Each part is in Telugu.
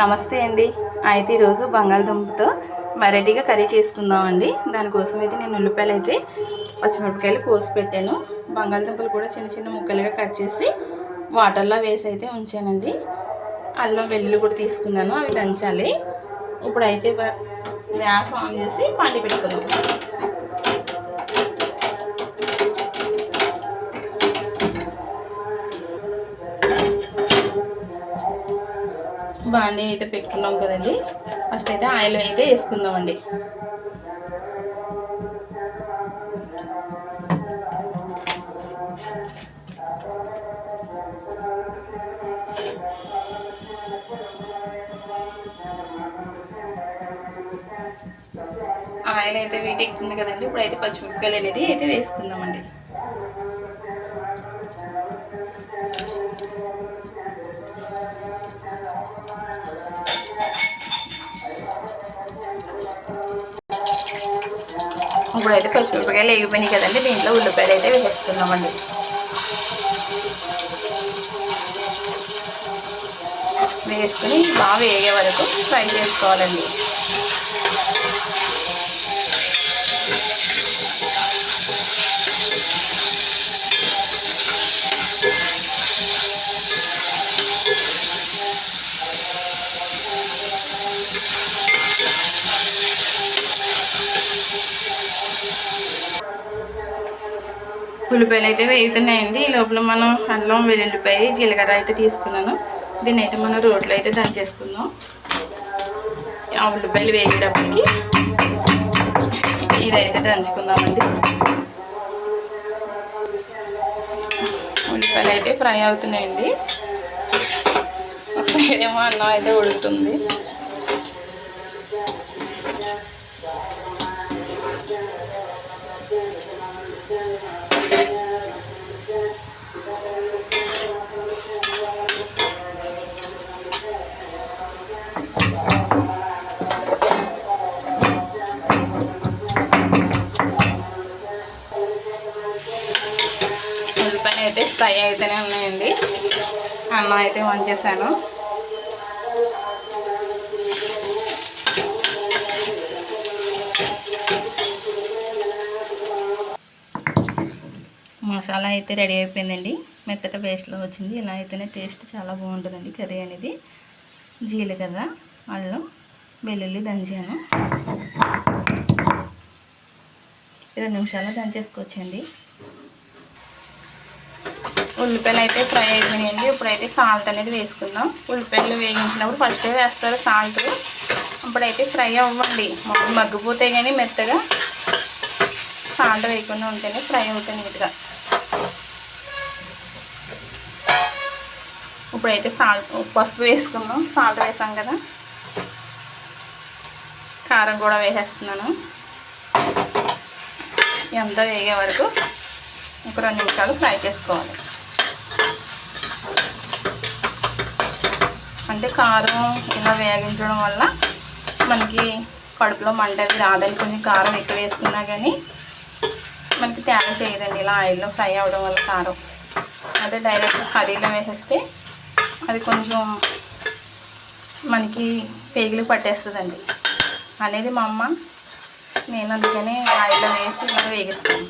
నమస్తే అండి. అయితే ఈరోజు బంగాళదుంపతో వెరైటీగా కర్రీ చేసుకుందామండి. దానికోసం అయితే నేను ఉల్లిపాయలు అయితే పచ్చిమిరపకాయలు కోసి పెట్టాను. బంగాళదుంపలు కూడా చిన్న చిన్న ముక్కలుగా కట్ చేసి వాటర్లో వేసి అయితే ఉంచానండి. అల్లం వెల్లుల్లి కూడా తీసుకున్నాను. అవి దంచాలి. ఇప్పుడైతే గ్యాస్ ఆన్ చేసి పండి పెట్టుకుందాం. బాండీ అయితే పెట్టుకున్నాం కదండి. ఫస్ట్ అయితే ఆయిల్ అయితే వేసుకుందామండి. ఆయిల్ అయితే వీటి ఎక్కుతుంది కదండి. ఇప్పుడైతే పచ్చిమిరపకాయలు అనేది అయితే వేసుకుందామండి. ఇప్పుడైతే పచ్చిమిరపకాయలు వేగిపోయినాయి కదండి దీంట్లో ఉల్లిపాయలు అయితే వేసేస్తున్నామండి వేసుకుని బాగా వేగే వరకు ఫ్రై చేసుకోవాలండి. ఉల్లిపాయలు అయితే వేగుతున్నాయండి. ఈ లోపల మనం అల్లం వెల్లుల్లిపాయ జీలకర్ర అయితే తీసుకున్నాను. దీన్ని అయితే మనం రోట్లో అయితే దంచేసుకుందాం ఆ ఉల్లిపాయలు వేగేటప్పటికి ఇదైతే దంచుకుందామండి. ఉల్లిపాయలు అయితే ఫ్రై అవుతున్నాయండి. ఏమో అన్నం అయితే ఉడుకుతుంది. ఫ్రై అయితేనే ఉన్నాయండి. అన్నం అయితే వంచేసాను. మసాలా అయితే రెడీ అయిపోయిందండి. మెత్తట పేస్ట్లో వచ్చింది. ఇలా అయితేనే టేస్ట్ చాలా బాగుంటుందండి కర్రీ అనేది. జీలకర్ర అల్లం వెల్లుల్లి దంచాను రెండు నిమిషాలు దంచేసుకోవచ్చండి. ఉల్లిపాయలు అయితే ఫ్రై అయిపోయినాయండి. ఇప్పుడైతే సాల్ట్ అనేది వేసుకుందాం. ఉల్లిపాయలు వేగించినప్పుడు ఫస్టే వేస్తారు సాల్ట్. ఇప్పుడైతే ఫ్రై అవ్వండి. మగ్గిపోతే కానీ మెత్తగా సాల్ట్ వేయకుండా ఉంటేనే ఫ్రై అవుతాయి నీట్గా ఇప్పుడైతే సాల్ట్ పసుపు వేసుకుందాం. సాల్ట్ వేసాం కదా. కారం కూడా వేసేస్తున్నాను. ఎంత వేగే వరకు ఒక రెండు నిమిషాలు ఫ్రై చేసుకోవాలి. అంటే కారం ఇలా వేగించడం వల్ల మనకి కడుపులో మంట అది రాదని కొంచెం కారం ఎక్కువ వేసుకున్నా కానీ మనకి తేడా చేయదండి. ఇలా ఆయిల్లో ఫ్రై అవ్వడం వల్ల కారం. అదే డైరెక్ట్ కర్రీలో వేసేస్తే అది కొంచెం మనకి పేగులు పట్టేస్తుందండి. అనేది మా అమ్మ నేను అందుకని ఆయిల్లో వేసి ఇలా వేగిస్తాను.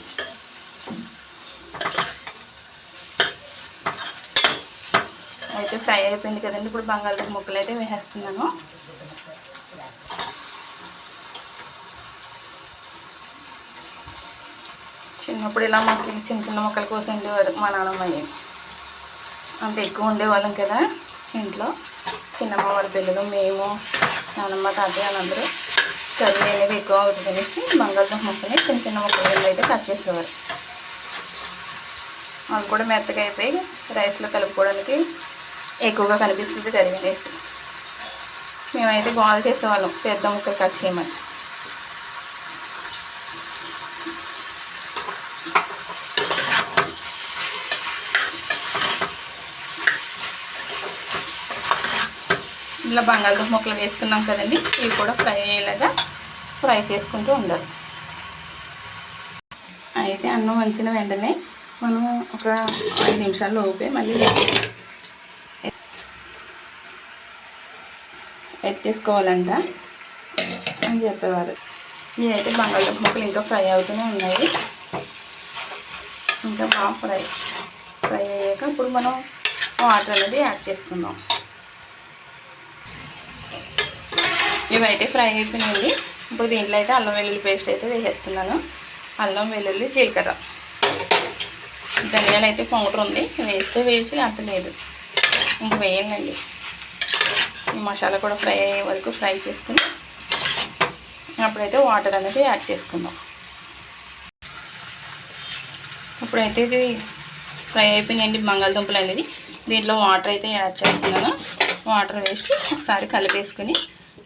అయితే ఫ్రై అయిపోయింది కదండి. ఇప్పుడు బంగాళదుంప ముక్కలు అయితే వేసేస్తున్నాను. చిన్నప్పుడు ఇలా మాకు చిన్న చిన్న మొక్కలు కోసం ఉండేవారు మా నాన్నమ్మ అంత ఎక్కువ ఉండేవాళ్ళం కదా ఇంట్లో. చిన్నమ్మ వాళ్ళ పిల్లలు మేము నాన్నమ్మ తాతయ్య వాళ్ళందరూ కర్రీ అనేది ఎక్కువ అవుతుంది అనేసి బంగాళదుంప ముక్కని చిన్న చిన్న ముక్కలు అయితే కట్ చేసేవారు. అవి కూడా మెత్తగా అయిపోయి రైస్లో కలుపుకోవడానికి ఎక్కువగా కనిపిస్తుంది కర్రీ మేమైతే బాల్ చేసేవాళ్ళం. పెద్ద ముక్కలు కట్ చేయమని. ఇలా బంగాళదుంప ముక్కలు వేసుకున్నాం కదండి. ఇవి కూడా ఫ్రై అయ్యేలాగా ఫ్రై చేసుకుంటూ ఉండాలి. అయితే అన్నం వంచిన వెంటనే మనం ఒక ఐదు నిమిషాలు లోపే మళ్ళీ చేసుకోవాలంట అని చెప్పేవారు. ఇవైతే బంగాళదుంప ముక్కలు ఇంకా ఫ్రై అవుతూనే ఉన్నాయి. ఇంకా బాగా ఫ్రై ఫ్రై అయ్యాక ఇప్పుడు మనం వాటర్ అనేది యాడ్ చేసుకుందాం. ఇవైతే ఫ్రై అయిపోయినాయండి ఇప్పుడు దీంట్లో అయితే అల్లం వెల్లుల్లి పేస్ట్ అయితే వేసేస్తున్నాను. అల్లం వెల్లుల్లి జీలకర్ర. ధనియాలు అయితే పౌడర్ ఉంది. వేస్తే వేసి లేకపోతే లేదు. ఇంక వేయండి మసాలా కూడా ఫ్రై అయ్యే వరకు ఫ్రై చేసుకుని అప్పుడైతే వాటర్ అనేది యాడ్ చేసుకుందాం. ఇప్పుడైతే ఇది ఫ్రై అయిపోయినాయండి బంగాళదుంపలు అనేది. దీంట్లో వాటర్ అయితే యాడ్ చేస్తున్నాను. వాటర్ వేసి ఒకసారి కలిపేసుకుని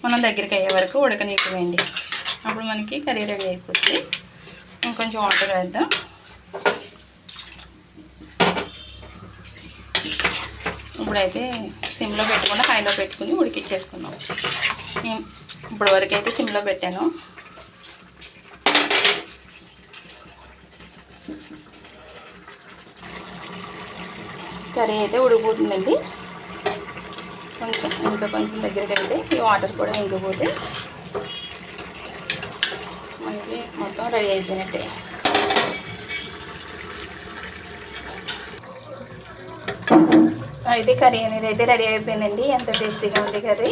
మనం దగ్గరికి అయ్యే వరకు ఉడకనీయకండి అప్పుడు మనకి కర్రీ రెడీ అయిపోతుంది. ఇంకొంచెం వాటర్ వేద్దాం. ఇప్పుడైతే సిమ్లో పెట్టకుండా హైలో పెట్టుకుని ఉడికిచ్చేసుకున్నాం ఇం- ఇప్పుడు వరకు అయితే సిమ్లో పెట్టాను. కర్రీ అయితే ఉడికిపోతుందండి. కొంచెం ఇంకా కొంచెం దగ్గరికి అయితే ఈ వాటర్ కూడా ఇంకిపోతే మనకి మొత్తం రెడీ అయిపోయినట్టే. అయితే కర్రీ అనేది అయితే రెడీ అయిపోయిందండి. ఎంత టేస్టీగా ఉంది కర్రీ.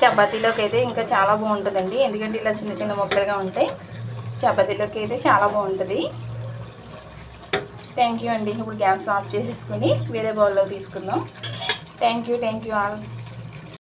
చపాతీలోకి అయితే ఇంకా చాలా బాగుంటుందండి. ఎందుకంటే ఇలా చిన్న చిన్న ముక్కలుగా ఉంటాయి చపాతీలోకి అయితే చాలా బాగుంటుంది. థ్యాంక్ యూ అండి. ఇప్పుడు గ్యాస్ ఆఫ్ చేసేసుకుని వేరే బౌల్లో తీసుకుందాం. Thank you thank you all